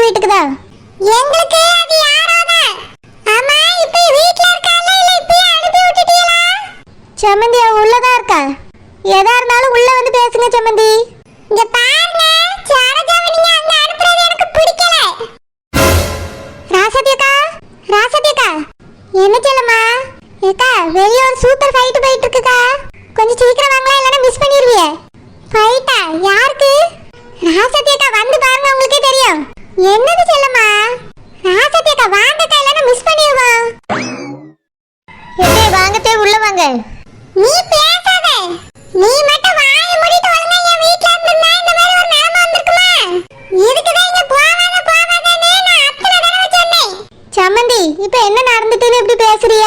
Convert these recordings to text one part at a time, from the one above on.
வீட்டுக்கு தான் எங்களை நீ பேசாத. நீ மட்டும் வாயை மூடிட்டு ஒழுங்கா என் வீட்ல இருந்திருந்தா இந்த மாதிரி ஒரு நிலைமை வந்திருக்குமா இதுக்குதான் இங்க போவாத போவாதன்னு நான் அத்தனை தடவை சொன்னேன் சம்மந்தி இப்ப என்ன நடந்துட்டுன்னு இப்படி பேசுறிய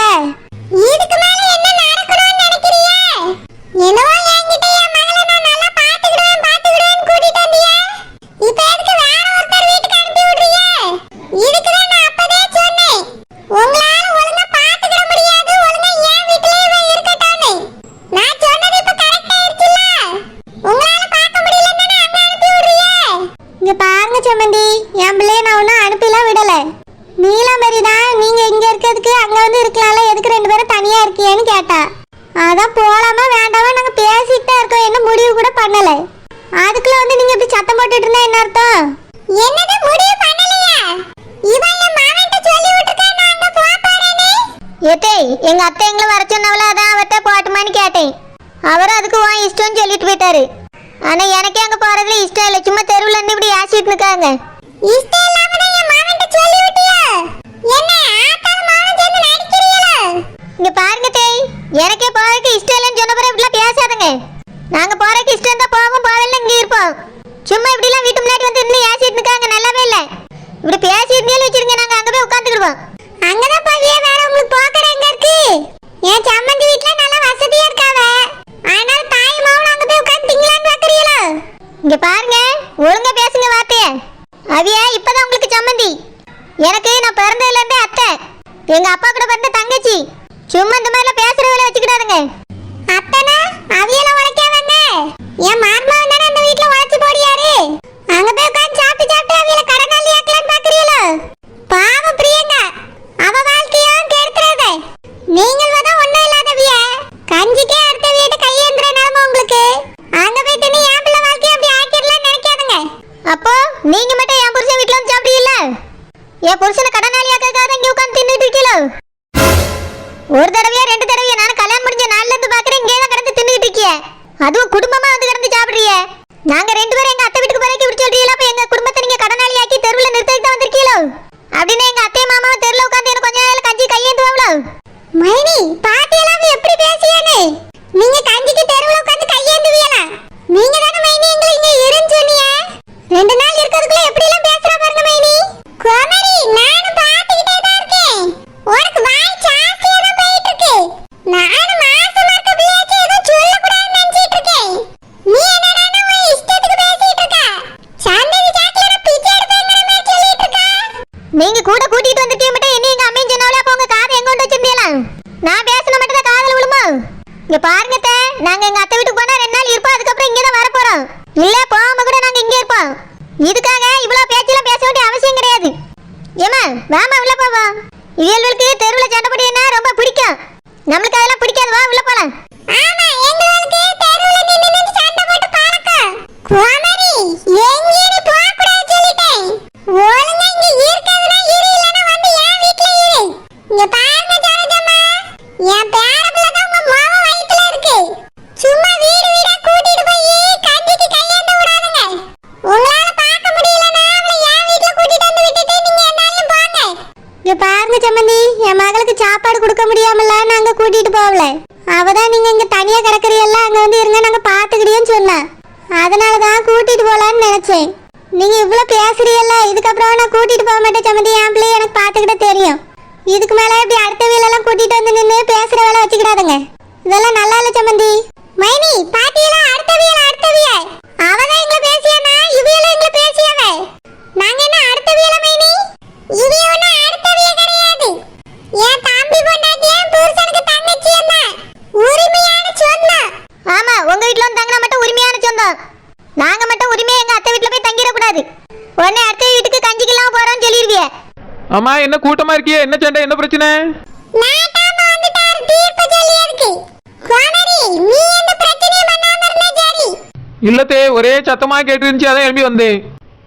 இதுக்கு மேல என்ன நடக்கணும்னு நினைக்கிறிய என்னவோ என்கிட்ட என் மகளை நான் நல்லா பாத்துக்கிடுவேன் பாத்துக்கிடுவேன்னு கூட்டிட்டு வந்திய இப்ப எதுக்கு வேற ஒருத்தர் வீட்டுக்கு அனுப்பி விடுறிய இதுக்குதான் நான் அப்பதே சொன்னேன் உங்களால ஒழுங்கா பாத்துக்கிட முடியாது ஒழுங்கா என் வீட்லயே இவன் இருக்கட்டும்னு நான் சொன்னது இப்ப கரெக்ட் ஆயிருச்சுல உங்களால பார்க்க முடியலன்னா அங்க அனுப்பி விடுறிய இங்க பாருங்க சம்மந்தி என் பிள்ளைய நான் ஒன்னும் அனுப்பிலாம் விடல நீலாம்பரி தான் நீங்க இங்க இருக்கிறதுக்கு அங்க வந்து இருக்கலாம்ல எதுக்கு ரெண்டு பேரும் தனியா இருக்கீங்கன்னு கேட்டா அதான் போலாமா வேண்டாமா நாங்க பேசிட்டு தான் இருக்கோம் என்ன முடிவு கூட பண்ணல அதுக்குள்ள வந்து நீங்க இப்படி சத்தம் போட்டுட்டு இருந்தா என்ன அர்த்தம் என்னது முடிவு பண்ணலையா இவன் என் மாவன்ட்ட சொல்லி விட்டுருக்கா நான் அங்க போக போறேன்னு ஏத்தே எங்க அத்தை எங்களை வர சொன்னவள அதான் அவத்த போட்டுமான்னு கேட்டேன் அவரும் அதுக்கு உன் இஷ்டம்னு சொல்லிட்டு போயிட்டாரு ஆனா எனக்கே அங்க போறதுல இஷ்டம் இல்லை சும்மா தெருவுல இருந்து இப்படி ஆசிட்டு இல்லாம என் மாவன்ட்ட சொல்லி விட்டியா என்ன மாவன் சேர்ந்து நடிக்கிறீங்களா? இங்க பாருங்க தேய் எனக்கே போறதுக்கு இஷ்டம் இல்லைன்னு சொன்ன பிறகு இப்படிலாம் பேசாதுங்க. நாங்க போறதுக்கு இஷ்டம் தான் போவோம் போகல இங்க இருப்போம். சும்மா இப்படி எல்லாம் வீட்டு முன்னாடி வந்து இருந்து ஏசிட்டு இருக்காங்க நல்லாவே இல்ல. இப்படி பேசிட்டு வச்சிருங்க நாங்க அங்க போய் உட்காந்துக்கிடுவோம் அங்கதான் பவியா வேற உங்களுக்கு போக்கற எங்க இருக்கு? என் சம்மந்தி வீட்ல நல்லா வசதியா இருக்காவ அதனால தாய் மாவன் அங்க போய் உட்கார்ந்து திங்கலான்னு பாக்குறீங்களா இங்க பாருங்க ஒழுங்கா பேசுங்க வார்த்தைய அவிய இப்பதான் உங்களுக்கு சம்மந்தி எனக்கு நான் பிறந்ததுல இருந்தே அத்தை எங்க அப்பா கூட பிறந்த தங்கச்சி. சும்மா இந்த மாதிரிலாம் பேசுற வேலை வச்சுக்கிடாதுங்க. அத்தனா அவியல உழைக்காவங்க ஏமா மார்மாவன் தானே அந்த வீட்ல உழைச்சு போடியாரு அங்க போய் உட்கார்ந்து சாப்பிட்டு சாப்பிட்டு அவியல கடனாளி ஆக்கலான்னு பாக்குறீங்களா பாவம் பிரியங்கா அவ வாழ்க்கையும் கெடுத்துறாத நீங்கள் தான் ஒண்ணும் இல்லாதவிய கஞ்சிக்கே அடுத்த வீட்டு கையேந்திர நிலைமை உங்களுக்கு அங்க போயிட்டு நீ என் பிள்ளை வாழ்க்கையை அப்படி ஆக்கிடலாம்னு நினைக்காதுங்க அப்போ நீங்க மட்டும் என் புருஷன் வீட்டுல வந்து சாப்பிடுவீல்ல என்ன கடனாளியாக்காக கடனாளி இங்க உட்காந்து தின்னுட்டு இருக்கீங்களோ ஒரு தடவையா ரெண்டு தடவையா? நான் கல்யாணம் முடிஞ்ச நாள்ல இருந்து பாக்குறேன் இங்கே தான் கிடந்து தின்னுட்டு இருக்கிய. அதுவும் குடும்பமா வந்து கடந்து சாப்பிடுறிய. நாங்க ரெண்டு பேரும் எங்க அத்தை வீட்டுக்கு போறதுக்கு இப்படி சொல்றீங்களா? அப்ப எங்க குடும்பத்தை நீங்க கடனாளியாக்கி தெருவுல நிறுத்ததுக்கு தான் வந்திருக்கீங்களோ அப்படின்னு எங்க அத்தை மாமாவை தெருவுல உட்காந்து எனக்கு கொஞ்ச நேரம் கஞ்சி கையேந்துவாங்களோ மைனி பாட்டி எல்லாம் எப்படி பேசியானே நீங்க கஞ்சிக்கு தெருவுல உட்கார்ந்து கையேந்துவீங்களா நீங்க தானே மைனி எங்களை இங்க இருன்னு சொன்னீங்க ரெண்டு நாள் இருக்கிறதுக்குள்ள எப்படி எல்லாம் பேசுறா பாருங்க மைனி குமரி நானும் பாத்துக்கிட்டே தான் இருக்கேன் உனக்கு வாய் ஜாஸ்தியா தான் போயிட்டு இருக்கு நானும் மாசமா இருக்க பிள்ளையாச்சும் எதுவும் சொல்லக்கூடாதுன்னு நினைச்சிட்டு இருக்கேன் நீ என்னடா உன் இஷ்டத்துக்கு பேசிட்டு இருக்க சந்ததி சாக்கில பிச்சை எடுப்பேங்கிற மாதிரி சொல்லிட்டு இருக்கா நீங்க கூட கூட்டிட்டு வந்துட்டே மட்டும் என்ன எங்க அம்மையும் சொன்னாலே அப்ப உங்க காதை எங்க கொண்டு வச்சிருந்தீங்களா நான் பேசின மட்டும் தான் காதல விழுமா? இங்க பாருங்க நாங்க எங்க அத்தை வீட்டுக்கு போனா ரெண்டு நாள் இருப்போம் அதுக்கப்புறம் இங்க தான் வர போறோம் இல்ல போகாம கூட நாங்க இங்க இருப்போம் இதுக்காக இவ்வளவு பேச்செல்லாம் பேச வேண்டிய அவசியம் கிடையாது ஏமா வாமா உள்ள போவோம் இவர்களுக்கு தெருவுல சண்டை போட்டீங்கன்னா ரொம்ப பிடிக்கும் நம்மளுக்கு அதெல்லாம் பிடிக்காது வா உள்ள போலாம் ஆமா எங்களுக்கு தெருவுல நின்னு நின்னு சண்டை போட்டு பழக்கம் குமரி எங்கேயும் போக கூடாது சொல்லிட்டேன் ஒழுங்கா இங்க இருக்கிறதுனா இரு இல்லனா வந்து என் வீட்ல இரு இங்க பாருங்க ஜனஜம்மா என் பேரப்புல தான் உங்க மாமா வயித்துல இருக்கு சும்மா வீடு வீடா கூட்டிட்டு போய் கஞ்சிக்கு கையேந்த விடாதுங்க உங்களால பார்க்க முடியலனா அவளை என் வீட்ல கூட்டிட்டு வந்து விட்டுட்டு நீங்க என்னாலும் போங்க இங்க பாருங்க சம்மந்தி என் மகளுக்கு சாப்பாடு கொடுக்க முடியாமல நாங்க கூட்டிட்டு போகல. அவதான் நீங்க இங்க தனியா கிடக்குறீல்ல அங்க வந்து இருங்க நாங்க பாத்துக்கிட்டேன்னு சொன்னா. அதனாலதான் கூட்டிட்டு போலான்னு நினைச்சேன். நீங்க இவ்வளவு பேசுறீல்ல இதுக்கப்புறம் நான் கூட்டிட்டு போக மாட்டேன் சம்மந்தி என் பிள்ளைய எனக்கு பாத்துக்கிட்ட தெரியும். இதுக்கு மேல இப்படி அடுத்த வீலெல்லாம் கூட்டிட்டு உடனே அடுத்த வீட்டுக்கு கஞ்சிக்கெல்லாம் போறோம்னு சொல்லிருவிய அம்மா என்ன கூட்டமா இருக்கியே? என்ன சண்டை? என்ன பிரச்சனை? இல்லத்தே ஒரே சத்தமா கேட்டு இருந்துச்சு அதான் எழுப்பி வந்தேன்.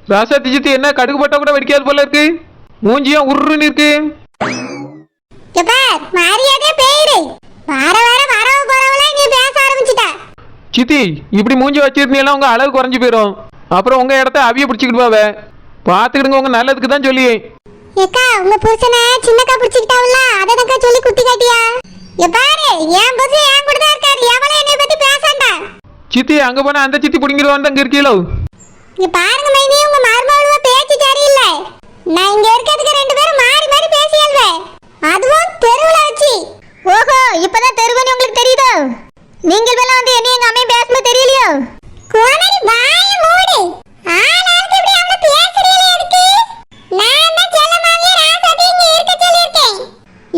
ராசா திஜித்து என்ன கடுகு போட்டா கூட வெடிக்காது போல இருக்கு. மூஞ்சியும் உருன்னு இருக்கு. சித்தி இப்படி மூஞ்சி வச்சிருந்தீங்கன்னா உங்க அளவு குறைஞ்சு போயிடும் அப்புறம் உங்க இடத்த அவிய பிடிச்சிக்கிட்டு போவ. பார்த்துக்கிடுங்க உங்க நல்லதுக்கு தான் சொல்லி ஏக்கா உங்க புருஷனை சின்னக்கா பிடிச்சிக்கிட்டாவுல அதனக்கா சொல்லி குத்தி காட்டியா? பாரு என் புருஷன் என் கூட தான் இருக்காரு. எவளும் என்னை பத்தி பேசாண்டா சித்தி அங்க போனா அந்த சித்தி பிடிங்கிடுவான்னு அங்க இருக்கீங்களோ இங்க பாருங்க மைனி உங்க மருமகளுவ பேச்சு சரியில்லை. நான் இங்க இருக்கிறதுக்கு ரெண்டு பேரும் மாறி மாறி பேசியல்வே அதுவும் தெருவுல வச்சு. ஓஹோ இப்பதான் தெருவனி உங்களுக்கு தெரியுதோ? நீங்கள் வேலை வந்து என்ன எங்க அம்மையும் பேசும்போது தெரியலையோ?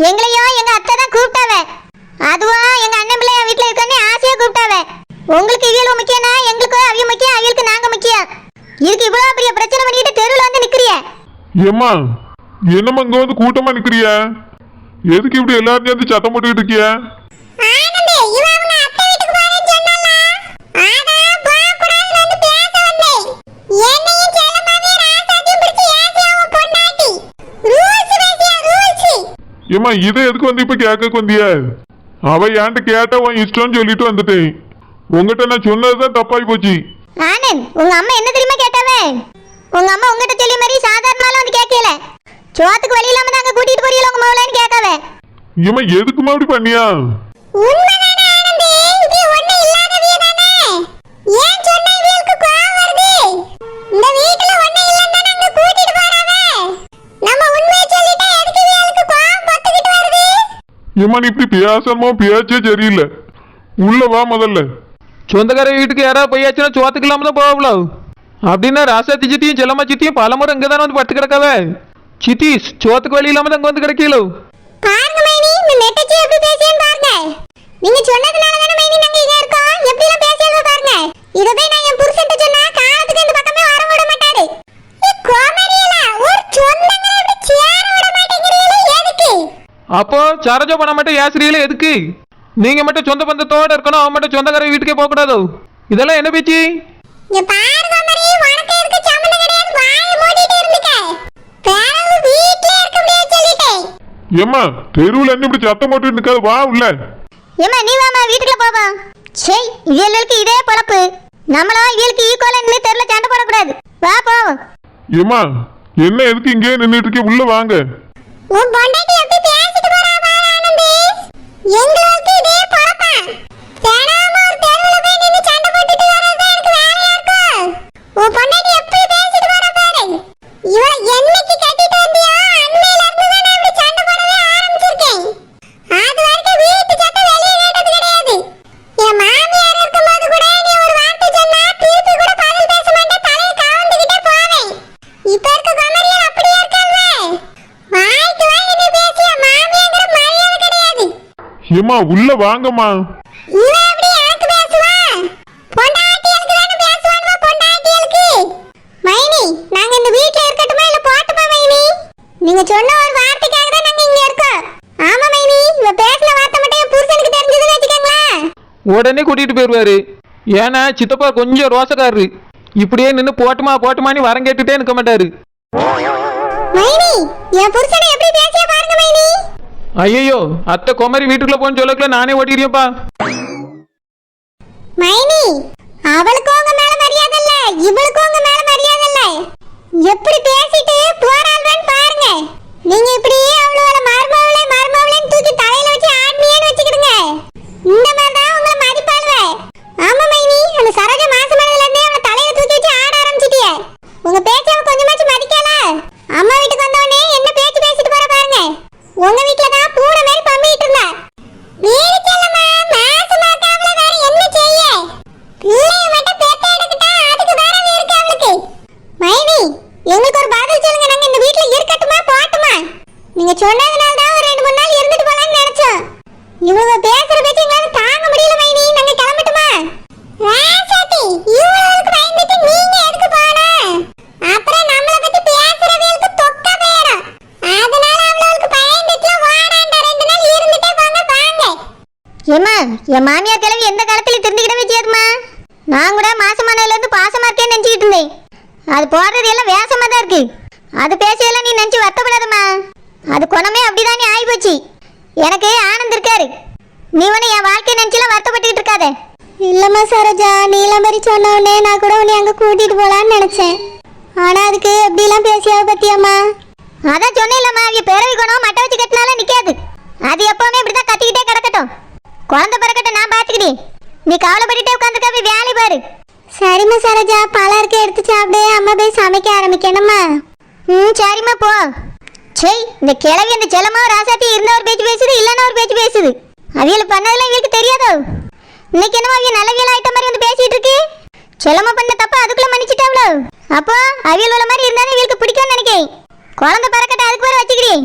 எங்களையோ எங்க அத்தை தான் கூப்பிட்டாவ. அதுவா எங்க அண்ணன் பிள்ளை வீட்டுல இருக்கன்னு ஆசையா கூப்பிட்டாவ. உங்களுக்கு இவியல் முக்கியம்னா எங்களுக்கு அவிய முக்கியம் அவியலுக்கு நாங்க முக்கியம். இதுக்கு இவ்வளவு பெரிய பிரச்சனை பண்ணிட்டு தெருவுல வந்து நிக்கிறிய? ஏம்மா என்னம்மா இங்க வந்து கூட்டமா நிக்கிறிய? எதுக்கு இப்படி எல்லாரும் சேர்ந்து சத்தம் போட்டுக்கிட்டு இருக்கிய ஆனந்த் இவ அவங்க அத்தை வீட்டுக்கு போறேன்னு சொன்னால அதான் போகக்கூடாதுன்னு வந்து பேச வந்தேன் என்னையும் செல்லமாவே ராசாத்தியும் பிடிச்சி ஏசி அவன் பொண்டாட்டி ரூல்ஸ் பேசியா ரூல்ஸ் ஏம்மா இதை எதுக்கு வந்து இப்ப கேட்க வந்திய அவ என்கிட்ட கேட்டா உன் இஷ்டம்னு சொல்லிட்டு வந்துட்டேன். உங்ககிட்ட நான் சொன்னதுதான் தப்பாய் போச்சு. ஆனந்த் உங்க அம்மா என்ன தெரியுமா கேட்டாவே? உங்க அம்மா உங்ககிட்ட சொல்லி மாதிரி சாதாரணமாலாம் வந்து கேட்கல. சோத்துக்கு வழி இல்லாம தான் அங்க கூட்டிட்டு போறீங்களா உங்க மவளன்னு கேட்காவே. ஏம்மா எதுக்குமா இப்படி பண்ணியா? உண்மைதானே ஏம்மா நீ இப்படி பேசணுமோ பேச்சே சரியில்லை. உள்ள வா முதல்ல. சொந்தக்கார வீட்டுக்கு யாராவது போயாச்சுன்னா சோத்துக்கு இல்லாம தான் போகலோ அப்படின்னா ராசாத்தி சித்தியும் செல்லம்மா சித்தியும் பலமுறை இங்கே தானே வந்து படுத்து கிடக்காவே? சித்தி சோத்துக்கு வழி இல்லாம தான் அங்கே வந்து கிடக்கீங்களோ பாருங்க மைனி இந்த நெட்டச்சி எப்படி பேசியன்னு பாருங்க. நீங்க சொன்னதுனால தானே மைனி நாங்க இங்க இருக்கோம். எப்படி எல்லாம் பேசியல்வ பாருங்க. இத போய் நான் என் புருஷன்ட்ட சொன்னா காலத்துக்கு இந்த பக்கமே வர விட மாட்டாரு. ஏ கோமரியல ஒரு சொந்தங்களை எப்படி சேர விட மாட்டேங்கிறீங்களே எதுக்கு? அப்போ சரஜோ பண்ண மட்டும் ஏசுறீங்களே எதுக்கு? நீங்க மட்டும் சொந்த பந்தத்தோட இருக்கணும் அவன் மட்டும் சொந்தக்கார வீட்டுக்கே போக கூடாதோ. இதெல்லாம் என்ன பேச்சு? ஏம்மா தெருவுல என்ன இப்படி சத்தம் வா உள்ள. ஏம்மா நீ வாமா வீட்டுக்குள்ள இவளுக்கு இதே பொழப்பு. நம்மளும் இவளுக்கு ஈக்குவலா நின்று தெருல சண்டை வா போவோம் ஏம்மா என்ன எதுக்கு இங்கே நின்றுட்டு இருக்க? உள்ள வாங்க. உன் பொண்டாட்டி எப்படி பேசிட்டு எங்களுக்கு இதே பொழப்பா. தினமும் ஒரு தெருவுல போய் நின்னு சண்டை போட்டுட்டு வர்றது எனக்கு வேலையா இருக்கும் உன் பொண்டாட்டி எப்படி பேசிட்டு போறா பாரு இவ என்னைக்கு கட்டிட்டு வந்தியோ அன்னையில இருந்து தான் நான் இப்படி சண்டை போடவே ஆரம்பிச்சிருக்கேன் அது வரைக்கும் வீட்டு சத்தம் வெளியே கேட்டது கிடையாது என் மாமியார் இருக்கும்போது கூட நீ ஒரு வார்த்தை சொன்னா திருப்பி கூட பதில் பேச மாட்டேன் தலையை கவுந்துக்கிட்டே போவேன் இப்ப இருக்க குமரியர் அப்படியே இருக்காள்வே வாய்க்கு வாய் என்ன பேசிய மாமியாங்கிற மரியாதை கிடையாது ஏம்மா உள்ள வாங்கம்மா இவ எப்படி எனக்கு பேசுவா பொண்டாட்டியலுக்கு தானே பேசுவான்வா பொண்டாட்டியலுக்கு மைனி நாங்க இந்த வீட்ல இருக்கட்டுமா இல்ல போட்டுமா மைனி? நீங்க சொன்ன ஒரு வார்த்தைக்காக தான் நாங்க இங்க இருக்கோம். ஆமா மைனி இவ பேசின வார்த்தை மட்டும் என் புருஷனுக்கு தெரிஞ்சதுன்னு வச்சுக்கோங்களேன். உடனே கூட்டிட்டு போயிடுவாரு ஏன்னா சித்தப்பா கொஞ்சம் ரோசக்காரரு. இப்படியே நின்று போட்டுமா போட்டுமான்னு வரம் கேட்டுட்டே நிற்க மாட்டாரு. மைனி என் புருஷனை எப்படி பேசிய பாருங்க மைனி. ஐயோ அத்தை குமரி வீட்டுக்குள்ள போன்னு சொல்லக்குல நானே ஓட்டிடுறியப்பா மைனி அவளுக்கு உங்க மேல மரியாதை இல்ல இவளுக்கு உங்க மேல மரியாதை இல்ல. எப்படி பேசிட்டு போறாள்வன்னு பாருங்க நீங்க இப்படி அவளோட மருமவளை மருமவளைன்னு தூக்கி தலையில வச்சு ஆட்னியேன்னு வச்சுக்கிடுங்க இந்த மாதிரி தான் உங்களை மதிப்பாள்வ ஆமா மைனி அந்த சரோஜ மாசமானதுல இருந்தே அவளை தலையில தூக்கி வச்சு ஆட ஆரம்பிச்சிட்டிய உங்க பேச்ச அவ கொஞ்சமாச்சும் மதிக்கல அம்மா வீட்டுக்கு வந்தவொடனே என்ன பேச்சு பேசிட்டு போற பாருங்க உங்க வீட்ல தான் பூனை மாதிரி பம்பிட்டு இருந்தா வீடு செல்லம்மா மாசமா இருக்காவல வேற என்ன செய்ய பிள்ளைய மட்டும் பெத்த எடுத்துட்டா அதுக்கு வேற இருக்கு அவளுக்கு மைனி எங்களுக்கு ஒரு பதில் சொல்லுங்க நாங்க இந்த வீட்ல இருக்கட்டுமா போட்டுமா நீங்க சொன்னதுனால தான் ஒரு ரெண்டு மூணு நாள் இருந்துட்டு போலாம்னு நினைச்சோம் இவங்க பேசுற பேச்சு எங்களால தாங்க முடியல மைனி நாங்க கிளம்பட்டுமா ராசாத்தி இவங்களுக்கு பயந்துட்டு நீங்க எதுக்கு போனா அப்புறம் நம்மள பத்தி பேசுறவங்களுக்கு தொக்க போயிடும் அதனால அவங்களுக்கு பயந்துட்டு வாடாண்டா ரெண்டு நாள் இருந்துட்டே போங்க வாங்க ஏம்மா என் மாமியார் கிழவி எந்த காலத்துல திருந்திக்கிட்டே வச்சியாதுமா நான் கூட மாசமானதுல இருந்து பாசமா இருக்கேன்னு நினைச்சுக்கிட்டு இருந்தேன். அது போடுறது எல்லாம் வேஷமா தான் இருக்கு. அது பேசையெல்லாம் நீ நினைச்சு வருத்தப்படாதம்மா. அது குணமே அப்படிதானே ஆயிப்போச்சு. எனக்கு ஆனந்த் இருக்காரு. நீ ஒன்று என் வாழ்க்கை நினைச்சுலாம் வருத்தப்பட்டுக்கிட்டு இருக்காத. இல்லம்மா சரோஜா நீலமரி சொன்ன உடனே நான் கூட உன்னை அங்க கூட்டிட்டு போலான்னு நினைச்சேன். ஆனா அதுக்கு எப்படிலாம் பேசியாவ பத்தியம்மா? அதான் சொன்னேன்லம்மா அவிய பிறவி குணம் மட்டை வச்சு கட்டினாலும் நிக்காது. அது எப்பவுமே இப்படிதான் கத்திக்கிட்டே கிடக்கட்டும். குழந்தை பிறக்கட்டும் நான் பாத்துக்கிட்டே நீ கவலைப்பட்டுட்டே உட்காந்துருக்க போய் வேலை பாரு. சரிம்மா சரோஜா. பழம் இருக்கு எடுத்து சாப்பிடு. அம்மா போய் சமைக்க ஆரம்பிக்கணுமா ம் சரிம்மா போ. சரி இந்த கிழவி அந்த செல்லமா ராசாத்தி இருந்த ஒரு பேச்சு பேசுது இல்லைன்னா ஒரு பேச்சு பேசுது. அவியல் பண்ணதெல்லாம் இவளுக்கு தெரியாதோ? இன்னைக்கு என்னமோ அவிய நல்லவியல் ஆயிட்ட மாதிரி வந்து பேசிட்டு இருக்கு. செல்லமா பண்ண தப்ப அதுக்குள்ள மன்னிச்சிட்டாவளோ அப்போ அவியல் உள்ள மாதிரி இருந்தாலும் இவளுக்கு பிடிக்கும்னு நினைக்கிறேன் குழந்தை பிறக்கட்ட அதுக்கு பேர் வச்சுக்கிறேன்